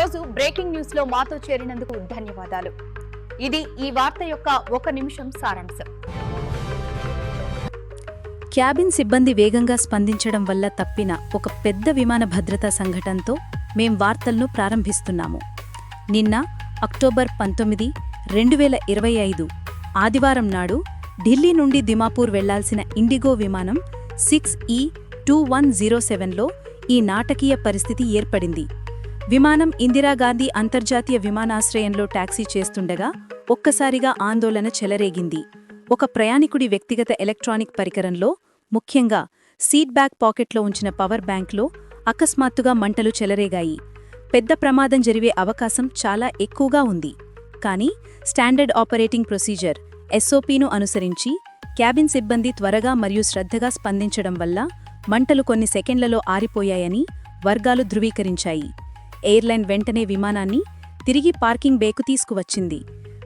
ఈరోజు బ్రేకింగ్ న్యూస్లో మాతో చేరినందుకు ధన్యవాదాలు. ఇది ఈ వార్త యొక్క ఒక నిమిషం సారాంశం. క్యాబిన్ సిబ్బంది వేగంగా స్పందించడం వల్ల తప్పిన ఒక పెద్ద విమాన భద్రతా సంఘటనతో మేం వార్తలను ప్రారంభిస్తున్నాము. నిన్న అక్టోబర్ పంతొమ్మిది రెండు వేల ఇరవై ఐదు ఆదివారం నాడు ఢిల్లీ నుండి దిమాపూర్ వెళ్ళాల్సిన ఇండిగో విమానం సిక్స్ ఈ టూ వన్ జీరో సెవెన్లో ఈ నాటకీయ పరిస్థితి ఏర్పడింది. విమానం ఇందిరాగాంధీ అంతర్జాతీయ విమానాశ్రయంలో టాక్సీ చేస్తుండగా ఒక్కసారిగా ఆందోళన చెలరేగింది. ఒక ప్రయాణికుడి వ్యక్తిగత ఎలక్ట్రానిక్ పరికరంలో ముఖ్యంగా సీట్ బ్యాక్ పాకెట్లో ఉంచిన పవర్ బ్యాంక్లో అకస్మాత్తుగా మంటలు చెలరేగాయి. పెద్ద ప్రమాదం జరిగే అవకాశం చాలా ఎక్కువగా ఉంది. కానీ స్టాండర్డ్ ఆపరేటింగ్ ప్రొసీజర్ ఎస్ఓపీను అనుసరించి క్యాబిన్ సిబ్బంది త్వరగా మరియు శ్రద్ధగా స్పందించడం వల్ల మంటలు కొన్ని సెకండ్లలో ఆరిపోయాయని వర్గాలు ధృవీకరించాయి. ఎయిర్లైన్ వెంటనే విమానాన్ని తిరిగి పార్కింగ్ బేకు తీసుకువచ్చింది.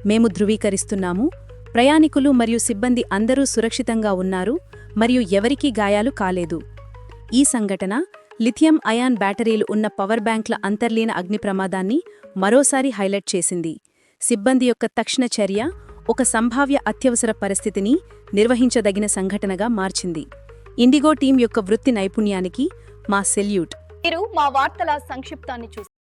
మేము ధృవీకరిస్తున్నాము. ప్రయాణికులు మరియు సిబ్బంది అందరూ సురక్షితంగా ఉన్నారు మరియు ఎవరికీ గాయాలు కాలేదు. ఈ సంఘటన లిథియం అయాన్ బ్యాటరీలు ఉన్న పవర్ బ్యాంక్ల అంతర్లీన అగ్ని ప్రమాదాన్ని మరోసారి హైలైట్ చేసింది. సిబ్బంది యొక్క తక్షణ చర్య ఒక సంభావ్య అత్యవసర పరిస్థితిని నిర్వహించదగిన సంఘటనగా మార్చింది. ఇండిగో టీం యొక్క వృత్తి నైపుణ్యానికి మా సెల్యూట్. మీరు మా వార్తల సంక్షిప్తాన్ని చూసి